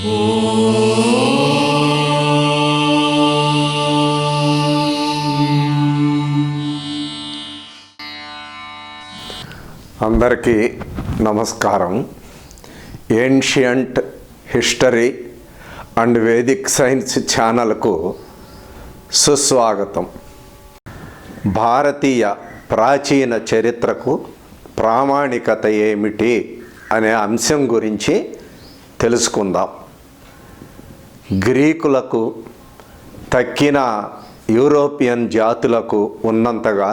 అందరికీ నమస్కారం. Ancient history and Vedic science ఛానల్కు సుస్వాగతం. భారతీయ ప్రాచీన చరిత్రకు ప్రామాణికత ఏమిటి అనే అంశం గురించి తెలుసుకుందాం. గ్రీకులకు తక్కిన యూరోపియన్ జాతులకు ఉన్నంతగా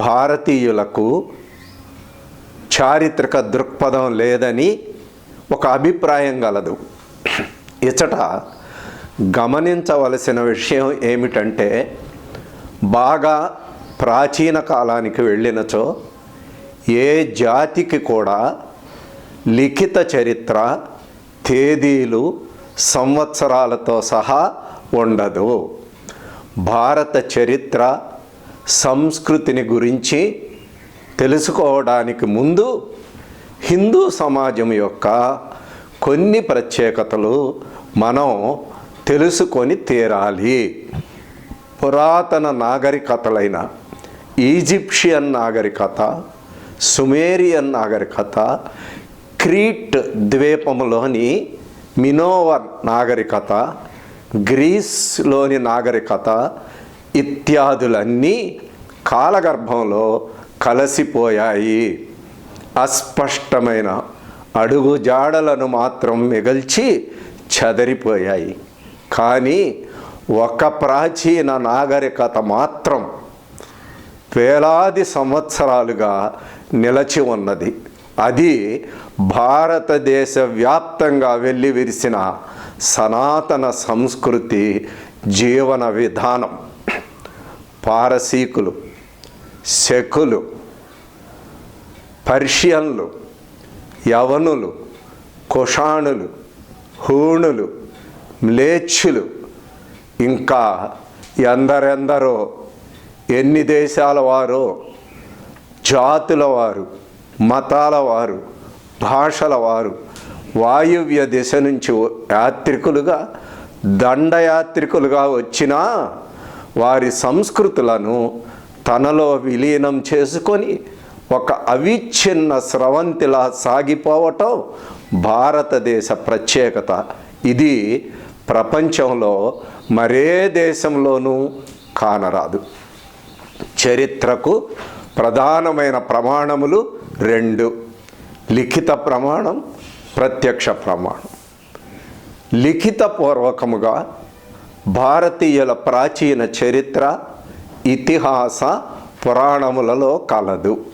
భారతీయులకు చారిత్రక దృక్పథం లేదని ఒక అభిప్రాయం గలదు. ఇచట గమనించవలసిన విషయం ఏమిటంటే బాగా ప్రాచీన కాలానికి వెళ్ళినచో ఏ జాతికి కూడా లిఖిత చరిత్ర తేదీలు సంవత్సరాలతో సహా ఉండదు. భారత చరిత్ర సంస్కృతిని గురించి తెలుసుకోవడానికి ముందు హిందూ సమాజం యొక్క కొన్ని ప్రత్యేకతలు మనం తెలుసుకొని తీరాలి. పురాతన నాగరికతలైన ఈజిప్షియన్ నాగరికత సుమేరియన్ నాగరికత క్రీట్ ద్వీపంలోని మినోవర్ నాగరికత గ్రీస్లోని నాగరికత ఇత్యాదులన్నీ కాలగర్భంలో కలసిపోయాయి. అస్పష్టమైన అడుగు జాడలను మాత్రం మిగల్చి చెదరిపోయాయి. కానీ ఒక ప్రాచీన నాగరికత మాత్రం వేలాది సంవత్సరాలుగా నిలచి ఉన్నది. అది భారతదేశ వ్యాప్తంగా వెళ్ళి విరిసిన సనాతన సంస్కృతి జీవన విధానం. పారసీకులు శకులు పర్షియన్లు యవనులు కుషాణులు హూణులు మ్లేచ్చులు ఇంకా ఎందరెందరో ఎన్ని దేశాల వారో జాతుల వారు మతాల వారు భాషల వారు వాయువ్య దిశ నుంచి యాత్రికులుగా దండయాత్రికులుగా వచ్చినా వారి సంస్కృతులను తనలో విలీనం చేసుకొని ఒక అవిచ్ఛిన్న స్రవంతిలా సాగిపోవటం భారతదేశ ప్రత్యేకత. ఇది ప్రపంచంలో మరే దేశంలోనూ కానరాదు. చరిత్రకు ప్రధానమైన ప్రమాణములు రెండు. లిఖిత ప్రమాణం ప్రత్యక్ష ప్రమాణం. లిఖితపూర్వకముగా భారతీయుల ప్రాచీన చరిత్ర ఇతిహాస పురాణములలో కలదు.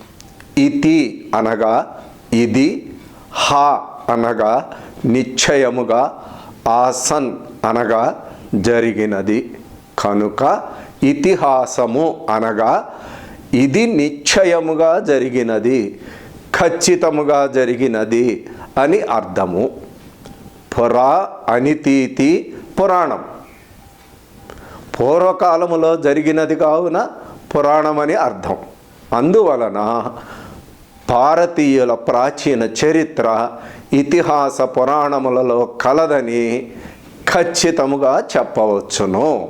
ఇతి అనగా ఇది హ అనగా నిశ్చయముగా ఆసన్ అనగా జరిగినది. కనుక ఇతిహాసము అనగా ఇది నిశ్చయముగా జరిగినది ఖచ్చితముగా జరిగినది అని అర్థము. పురా అనితీతి పురాణం. పూర్వకాలములో జరిగినది కావున పురాణమని అర్థం. అందువలన భారతీయుల ప్రాచీన చరిత్ర ఇతిహాస పురాణములలో కలదని ఖచ్చితముగా చెప్పవచ్చును.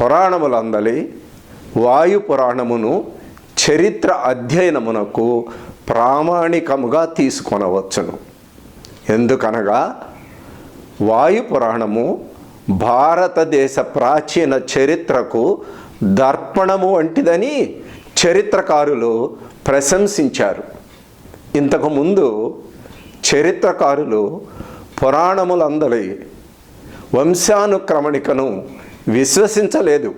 పురాణములందలి వాయు పురాణమును చరిత్ర అధ్యయనమునకు ప్రామాణికముగా తీసుకొనవచ్చును. ఎందుకనగా వాయు పురాణము భారతదేశ ప్రాచీన చరిత్రకు దర్పణము వంటిదని చరిత్రకారులు ప్రశంసించారు. ఇంతకుముందు చరిత్రకారులు పురాణములందరి వంశానుక్రమణికను విశ్వసించలేదు.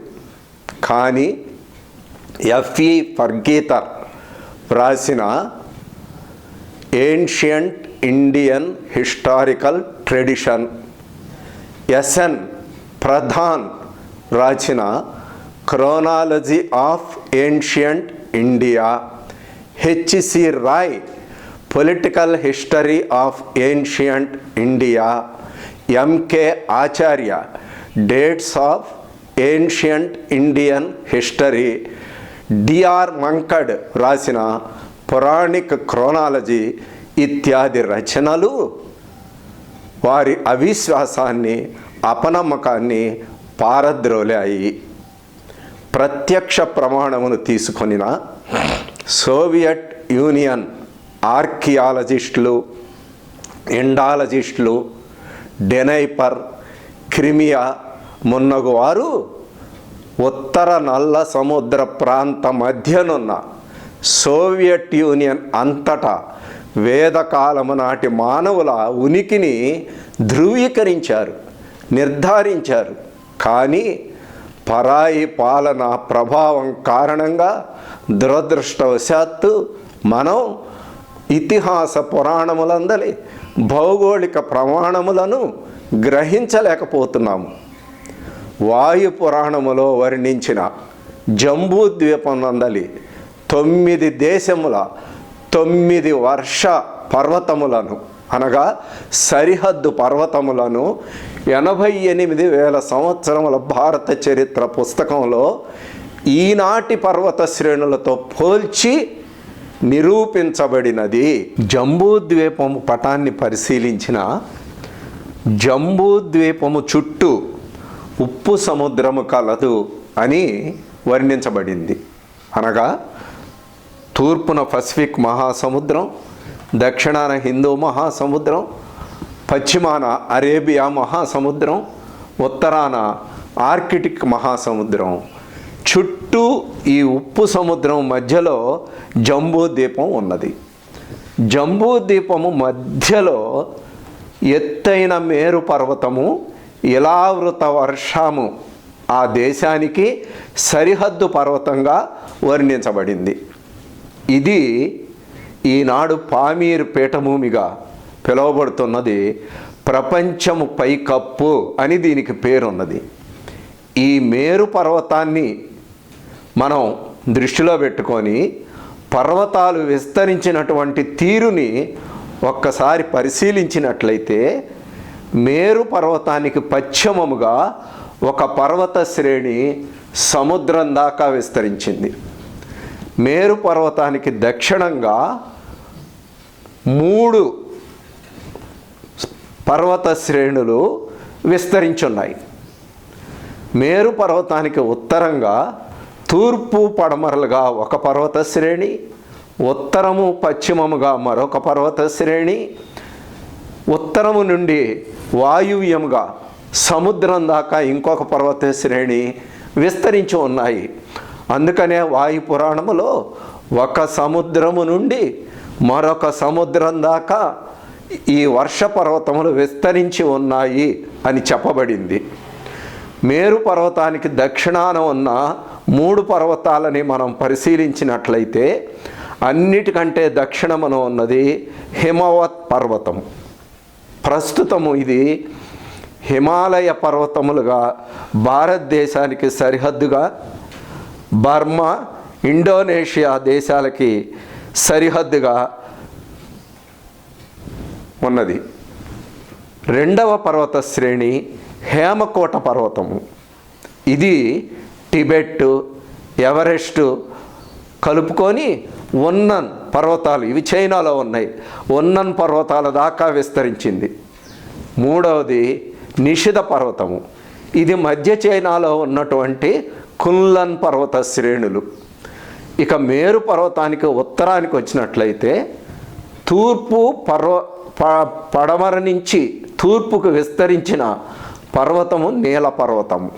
కానీ ఎఫ్ఈ ఫర్గీతర్ వ్రాసిన ancient Indian historical tradition SN Pradhan రాసిన chronology of ancient India HC Ray political history of ancient India MK Acharya dates of ancient Indian history D R Mankad రాసిన పురాణిక్ క్రోనాలజీ ఇత్యాది రచనలు వారి అవిశ్వాసాన్ని అపనమ్మకాన్ని పారద్రోలాయి. ప్రత్యక్ష ప్రమాణమును తీసుకొనిన సోవియట్ యూనియన్ ఆర్కియాలజిస్టులు ఎండాలజిస్టులు డెనైపర్ క్రిమియా మున్నగు వారు ఉత్తర నల్ల సముద్ర ప్రాంత మధ్యనున్న సోవియట్ యూనియన్ అంతటా వేదకాలము నాటి మానవుల ఉనికిని ధృవీకరించారు నిర్ధారించారు. కానీ పరాయి పాలన ప్రభావం కారణంగా దురదృష్టవశాత్తు మనం ఇతిహాస పురాణములందలి భౌగోళిక ప్రమాణములను గ్రహించలేకపోతున్నాము. వాయు పురాణములో వర్ణించిన జంబూ నందలి తొమ్మిది దేశముల తొమ్మిది వర్ష పర్వతములను అనగా సరిహద్దు పర్వతములను ఎనభై ఎనిమిది వేల సంవత్సరముల భారత చరిత్ర పుస్తకంలో ఈనాటి పర్వత శ్రేణులతో పోల్చి నిరూపించబడినది. జంబూ ద్వీపము పటాన్ని పరిశీలించిన జంబూ ద్వీపము చుట్టూ ఉప్పు సముద్రము కలదు అని వర్ణించబడింది. అనగా తూర్పున పసిఫిక్ మహాసముద్రం దక్షిణాన హిందూ మహాసముద్రం పశ్చిమాన అరేబియా మహాసముద్రం ఉత్తరాన ఆర్కిటిక్ మహాసముద్రం. చుట్టూ ఈ ఉప్పు సముద్రం మధ్యలో జంబూ ద్వీపం ఉన్నది. జంబూ ద్వీపము మధ్యలో ఎత్తైన మేరు పర్వతము ఇలావృత వర్షము ఆ దేశానికి సరిహద్దు పర్వతంగా వర్ణించబడింది. ఇది ఈనాడు పామీర్ పీఠభూమిగా పిలువబడుతున్నది. ప్రపంచము పైకప్పు అని దీనికి పేరున్నది. ఈ మేరు పర్వతాన్ని మనం దృష్టిలో పెట్టుకొని పర్వతాలు విస్తరించినటువంటి తీరుని ఒక్కసారి పరిశీలించినట్లయితే మేరు పర్వతానికి పశ్చిమముగా ఒక పర్వత శ్రేణి సముద్రం దాకా విస్తరించింది. మేరు పర్వతానికి దక్షిణంగా మూడు పర్వత శ్రేణులు విస్తరించున్నాయి. మేరు పర్వతానికి ఉత్తరంగా తూర్పు పడమరలుగా ఒక పర్వత శ్రేణి ఉత్తరము పశ్చిమముగా మరొక పర్వత శ్రేణి ఉత్తరము నుండి వాయువ్యముగా సముద్రం దాకా ఇంకొక పర్వత శ్రేణి విస్తరించి ఉన్నాయి. అందుకనే వాయు పురాణములో ఒక సముద్రము నుండి మరొక సముద్రం దాకా ఈ వర్ష పర్వతములు విస్తరించి ఉన్నాయి అని చెప్పబడింది. మేరు పర్వతానికి దక్షిణాన ఉన్న మూడు పర్వతాలని మనం పరిశీలించినట్లయితే అన్నిటికంటే దక్షిణమున ఉన్నది హిమవత్ పర్వతం ప్రస్తుతము ఇది హిమాలయ పర్వతములుగా భారతదేశానికి సరిహద్దుగా బర్మా ఇండోనేషియా దేశాలకి సరిహద్దుగా ఉన్నది. రెండవ పర్వత శ్రేణి హేమకోట పర్వతము. ఇది టిబెట్ ఎవరెస్ట్ కలుపుకొని ఉన్నన్ పర్వతాలు ఇవి చైనాలో ఉన్నాయి. ఉన్నన్ పర్వతాల దాకా విస్తరించింది. మూడవది నిషిధ పర్వతము. ఇది మధ్య చైనాలో ఉన్నటువంటి కున్లన్ పర్వత శ్రేణులు. ఇక మేరు పర్వతానికి ఉత్తరానికి వచ్చినట్లయితే తూర్పు పర్వ ప- పడమర నుంచి తూర్పుకు విస్తరించిన పర్వతము నీల పర్వతము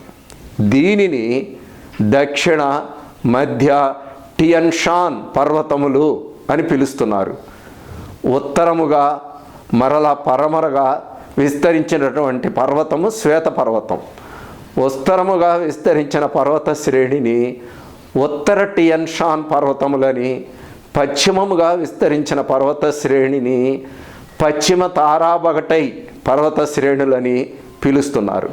దీనిని దక్షిణ మధ్య టియన్షాన్ పర్వతములు అని పిలుస్తున్నారు. ఉత్తరముగా మరలా పరమరగా విస్తరించినటువంటి పర్వతము శ్వేత పర్వతం. ఉత్తరముగా విస్తరించిన పర్వత శ్రేణిని ఉత్తర టియన్షాన్ పర్వతములని పశ్చిమముగా విస్తరించిన పర్వత శ్రేణిని పశ్చిమ తారాబగటై పర్వత శ్రేణులని పిలుస్తున్నారు.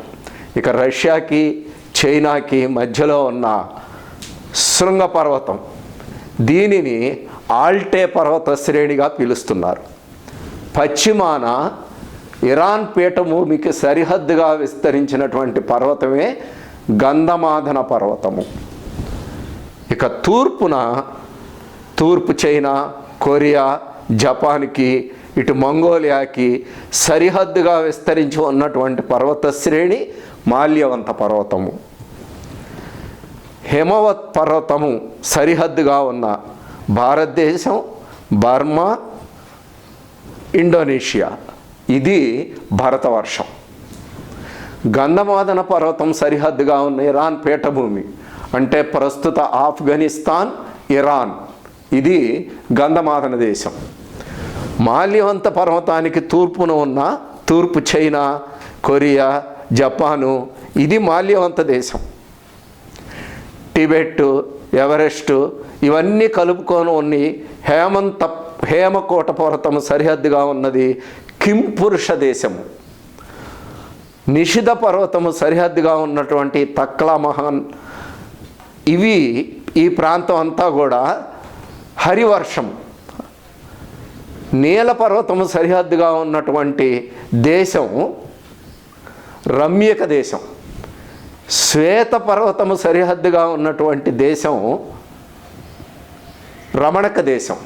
ఇక రష్యాకి చైనాకి మధ్యలో ఉన్న శృంగ పర్వతం. దీనిని ఆల్టే పర్వత శ్రేణిగా పిలుస్తున్నారు. పశ్చిమాన ఇరాన్ పీఠభూమికి సరిహద్దుగా విస్తరించినటువంటి పర్వతమే గంధమాధన పర్వతము. ఇక తూర్పున తూర్పు చైనా కొరియా జపాన్కి ఇటు మంగోలియాకి సరిహద్దుగా విస్తరించి ఉన్నటువంటి పర్వత శ్రేణి మాల్యవంత పర్వతము. హిమవత్ పర్వతము సరిహద్దుగా ఉన్న భారతదేశం బర్మా ఇండోనేషియా. ఇది భరతవర్షం. గంధమాదన పర్వతం సరిహద్దుగా ఉన్న ఇరాన్ పీఠభూమి అంటే ప్రస్తుత ఆఫ్ఘనిస్తాన్ ఇరాన్. ఇది గంధమాదన దేశం. మాల్యవంత పర్వతానికి తూర్పున ఉన్న తూర్పు చైనా కొరియా జపాను ఇది మాల్యవంత దేశం. టిబెట్ ఎవరెస్టు ఇవన్నీ కలుపుకొని ఉన్ని హేమంత హేమకోట పర్వతం సరిహద్దుగా ఉన్నది కింపురుష దేశము నిషిధ పర్వతము సరిహద్దుగా ఉన్నటువంటి తక్లా మహాన్ ఇవి ఈ ప్రాంతం అంతా కూడా హరివర్షం. నీల పర్వతము సరిహద్దుగా ఉన్నటువంటి దేశం రమ్యక దేశం. శ్వేత పర్వతము సరిహద్దుగా ఉన్నటువంటి దేశం రమణక దేశం.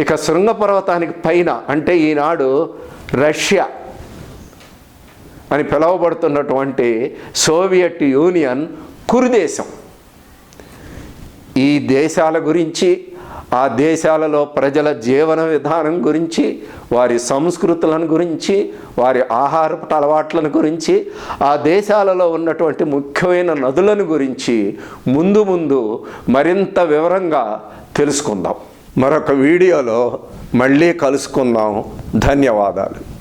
ఇక శృంగ పర్వతానికి పైన అంటే ఈనాడు రష్యా అని పిలువబడుతున్నటువంటి సోవియట్ యూనియన్ కురుదేశం ఈ దేశాల గురించి ఆ దేశాలలో ప్రజల జీవన విధానం గురించి వారి సంస్కృతులను గురించి వారి ఆహారపు అలవాట్లను గురించి ఆ దేశాలలో ఉన్నటువంటి ముఖ్యమైన నదులను గురించి ముందు ముందు మరింత వివరంగా తెలుసుకుందాం. మరొక వీడియోలో మళ్ళీ కలుసుకుందాం. ధన్యవాదాలు.